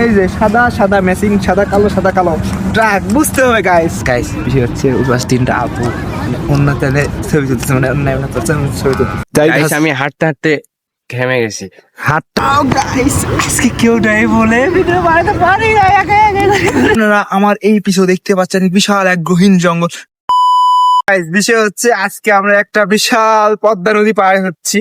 এই যে সাদা সাদা ম্যাচিং সাদা কালো সাদা কালো। ট্রাক বুঝতে হবে গাইস গাইস বিষয় হচ্ছে উপাস তিনটা আপু অন্য তেলে ছবি তুলতেছে মানে অন্য ছবি তুলতেছে। যাই গাইস আমি হাঁটতে হাঁটতে ঘেমে গেছি। হাতটাও গাইস আজকে কেউ নাই বলে ভিডিও বানাতে পারি না একা একা আপনারা আমার এই পিছু দেখতে পাচ্ছেন বিশাল এক গহীন জঙ্গল। গাইস বিষয় হচ্ছে আজকে আমরা একটা বিশাল পদ্মা নদী পার হচ্ছি।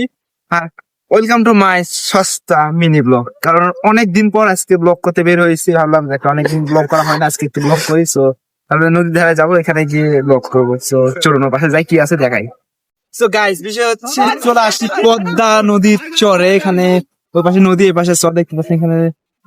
আর ওয়েলকাম টু মাই সস্তা মিনি ব্লগ কারণ অনেক দিন পর আজকে ব্লগ করতে বের হয়েছি। ভাবলাম, দেখ, অনেকদিন ব্লগ করা হয় না, আজকে একটু ব্লগ করি। সো তাহলে নদীর ধারে যাব, এখানে গিয়ে ব্লগ করব। সো চলুন পাশে যাই, কি আছে দেখাই। সো গাইস বিষয় হচ্ছে, চলে আসি পদ্মা নদীর চরে। এখানে ওই পাশে নদী এই পাশে চর। দেখতে পাচ্ছি এখানে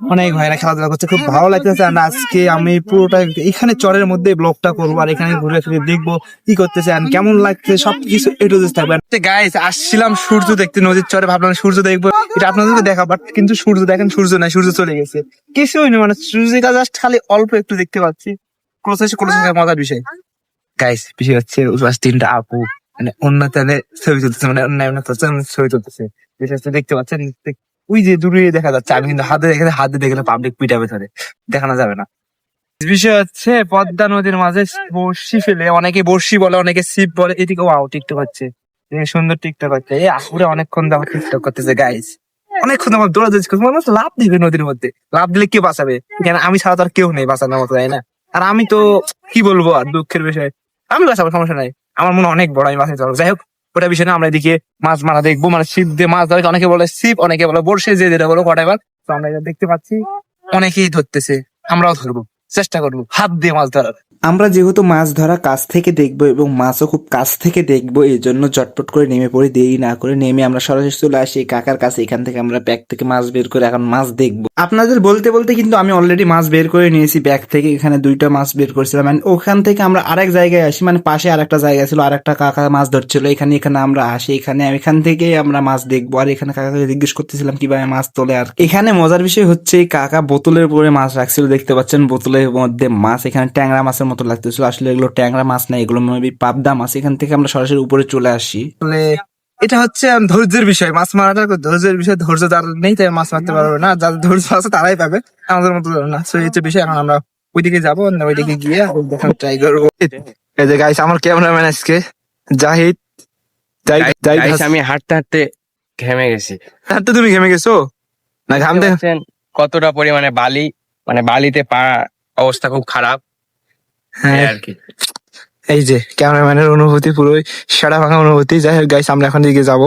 অনেক ভাইরা খেলাধুলা করছে খুব ভালো লাগতেছে। আর আজকে আমি পুরোটা এখানে চরের মধ্যে ব্লগটা করব আর এখানে ঘুরে ফিরে দেখব কি করতেছে আর কেমন লাগছে সবকিছু একটু থাকবে। গাইস আসছিলাম সূর্য দেখতে নদীর চরে ভাবলাম সূর্য দেখব। এটা আপনাদেরকে দেখা বাট কিন্তু সূর্য দেখেন সূর্য নাই সূর্য চলে গেছে। কিছুই না মানে সূর্যটা জাস্ট খালি অল্প একটু দেখতে পাচ্ছি। ক্লোজ এসে মজার বিষয়। গাইস বিষয় হচ্ছে উপাস তিনটা আপু মানে অন্য তেলে ছবি তুলতেছে মানে অন্য ছবি তুলতেছে। বিষয় দেখতে পাচ্ছেন ওই যে দূরে দেখা যাচ্ছে, আমি কিন্তু হাতে দেখে হাতে দেখলে পাবলিক পিটাবে ধরে দেখানো যাবে না। বিষয় হচ্ছে, পদ্মা নদীর মাঝে বর্ষি ফেলে, অনেকে বর্ষি বলে, অনেকে সিপ বলে, এদিকে ওয়াও, টিকটক হচ্ছে। সুন্দর টিকটক হচ্ছে। এই আপুরে অনেকক্ষণ যাব টিকটক করতেছে গাইস অনেকক্ষণ আমার দৌড়া যাচ্ছে মানুষ লাভ দিবে নদীর মধ্যে। লাভ দিলে কে বাঁচাবে? কেন আমি ছাড়া তো আর কেউ নেই বাঁচানোর মতো, তাই না? আর আমি তো, কি বলব আর দুঃখের বিষয়। আমি বাঁচাবো, সমস্যা নাই। আমার মনে অনেক বড়, আমি পারব। যাই হোক ওটা বিষয় না, আমরা এদিকে মাছ মারা দেখব। মানে ছিপ দিয়ে মাছ ধরে, অনেকে বলে ছিপ অনেকে বলে বর্ষে যে যেটা বলো কটাইবার তো আমরা দেখতে পাচ্ছি। অনেকেই ধরতেছে, আমরাও ধরবো, চেষ্টা করব, হাত দিয়ে মাছ ধরার। আমরা যেহেতু মাছ ধরা কাছ থেকে দেখব এবং মাছও খুব কাছ থেকে দেখব এই জন্য চটপট করে নেমে পড়ে, দেরি না করে নেমে আমরা সরাসরি চলে আসি কাকার কাছে। এখান থেকে আমরা ব্যাগ থেকে মাছ বের করে এখন মাছ দেখব। আপনাদের বলতে বলতে কিন্তু আমি অলরেডি মাছ বের করে নিয়েছি, ব্যাগ থেকে এখানে দুইটা মাছ বের করেছিলাম। মানে ওখান থেকে আমরা আরেক জায়গায় আসি মানে পাশে আরেকটা জায়গা ছিল, আরেকটা কাকা মাছ ধরছিল। এখানে এখানে আমরা আসি, এখানে এখান থেকে আমরা মাছ দেখব। আর এখানে কাকাকে জিজ্ঞেস করতেছিলাম কীভাবে মাছ তোলে আর এখানে মজার বিষয় হচ্ছে কাকা বোতলের উপরে মাছ রাখছিল, দেখতে পাচ্ছেন বোতলের মধ্যে মাছ, এখানে ট্যাংরা মাছের মতো লাগতেছিল। আসলে এগুলো ট্যাংরা মাছ না এগুলো মেবি পাবদা মাছ। এখান থেকে আমরা সরাসরি উপরে চলে আসি। আসলে এটা হচ্ছে ধৈর্যের বিষয়। মাছ মারাটা ধৈর্যের বিষয়। ধৈর্য যার নেই তাই মাছ মারতে পারবে না। যার ধৈর্য আছে তারাই পাবে। আমাদের মতো না। সো এই হচ্ছে বিষয়। এখন আমরা ওইদিকে যাব না ওইদিকে গিয়ে দেখার ট্রাই করব। এই যে গাইস আমার ক্যামেরাম্যান আজকে জাহিদ। আমি হাঁটতে হাঁটতে ঘেমে গেছি। হাঁটতে তুমি ঘেমে গেছো? না ঘাম দেখছেন কতটা পরিমাণে বালি মানে বালিতে পা অবস্থা খুব খারাপ। হ্যাঁ এই আর কি। এই যে ক্যামেরাম্যানের অনুভূতি পুরোই সারা ভাঙা অনুভূতি। যাই হোক গাইস আমরা এখন দিকে যাব।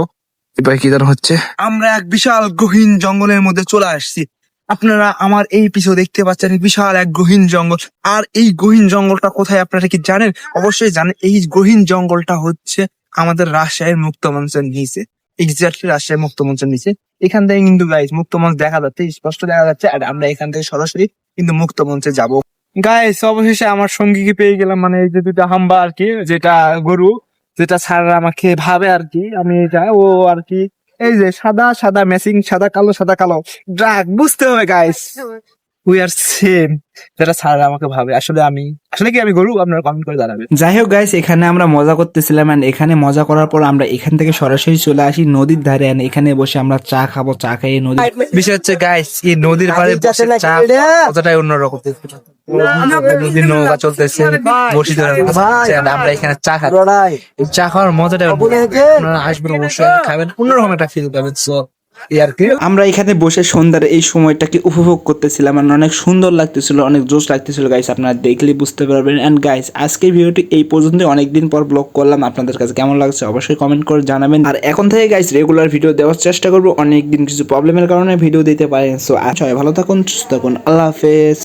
এবার কি যেন হচ্ছে। আমরা এক বিশাল গহীন জঙ্গলের মধ্যে চলে আসছি। আপনারা আমার এই পিছু দেখতে পাচ্ছেন বিশাল এক গহীন জঙ্গল। আর এই গহীন জঙ্গলটা কোথায় আপনারা কি জানেন? অবশ্যই জানেন এই গহীন জঙ্গলটা হচ্ছে আমাদের রাজশাহীর মুক্ত মঞ্চের নিচে। এক্সাক্টলি রাজশাহী মুক্ত মঞ্চের নিচে। এখান থেকে কিন্তু গাইস মুক্ত মঞ্চ দেখা যাচ্ছে স্পষ্ট দেখা যাচ্ছে আর আমরা এখান থেকে সরাসরি কিন্তু মুক্ত মঞ্চে যাব। গাইস অবশেষে আমার সঙ্গীকে পেয়ে গেলাম মানে এই যে দুটা হাম্বা আর কি, যেটা গরু, যেটা স্যার আমাকে ভাবে আর কি, আমি এটা, ও আর কি, এই যে সাদা সাদা মেসিং সাদা কালো সাদা কালো ড্রাগ বুঝতে হবে গাইস উই আর সেম যেটা স্যার আমাকে ভাবে আসলে আমি আসলে কি আমি গরু? আপনারা কমেন্ট করে জানাবেন। যাই হোক গাইস এখানে আমরা মজা করতেছিলাম and এখানে মজা করার পর আমরা এখান থেকে সরাসরি চলে আসি নদীর ধারে and এখানে বসে আমরা চা খাব চা খাইয়ে নদী বিষয় হচ্ছে গাইস এই নদীর পাড়ে বসে চা কতটাই অন্যরকম। নদীর নৌকা চলতেছে বসি আমরা এখানে চা খাচ্ছি। চা খাওয়ার মজাটা আসবেন অবশ্যই। খাবেন অন্যরকম একটা ফিল পাবেন। সো আমরা এখানে বসে সন্ধ্যার এই সময়টাকে উপভোগ করতেছিলাম আর অনেক সুন্দর লাগতেছিল, অনেক জোশ লাগতেছিল। গাইস আপনারা দেখলে বুঝতে পারবেন। এন্ড গাইস আজকের ভিডিওটি এই পর্যন্ত অনেকদিন পর ব্লগ করলাম। আপনাদের কাছে কেমন লাগছে অবশ্যই কমেন্ট করে জানাবেন। আর এখন থেকে গাইস রেগুলার ভিডিও দেওয়ার চেষ্টা করব। অনেকদিন কিছু প্রবলেমের কারণে ভিডিও দিতে পারেন। সো আচ্ছা ভালো থাকুন, সুস্থ থাকুন। আল্লাহ হাফেজ।